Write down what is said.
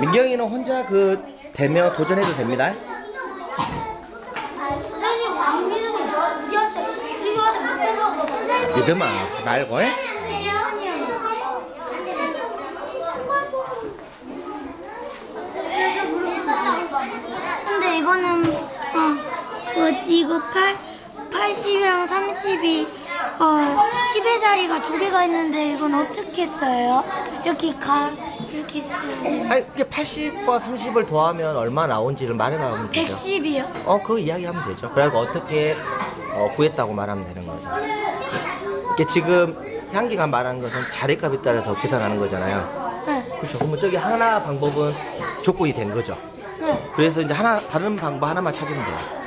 민경이는 혼자 그 되면 도전해도 됩니다. 선생님 광민은 저 우리한테 우리 저한테 못해서 선생님 믿음아 하지 말고. 에? 근데 이거는 어 뭐지 이거 8 80이랑 30이 어 10의 자리가 두 개가 있는데 이건 어떻게 써요? 이렇게 가 이렇게 쓰요 아니 이게 80과 30을 더하면 얼마 나온지를 말해봐면 되죠. 110이요. 어, 그 이야기하면 되죠. 그리고 어떻게 어, 구했다고 말하면 되는 거죠. 이게 지금 향기가 말하는 것은 자리값에 따라서 계산하는 거잖아요. 네. 그렇죠. 그러면 저기 하나 방법은 조건이 된 거죠. 네. 그래서 이제 하나 다른 방법 하나만 찾으면 돼요.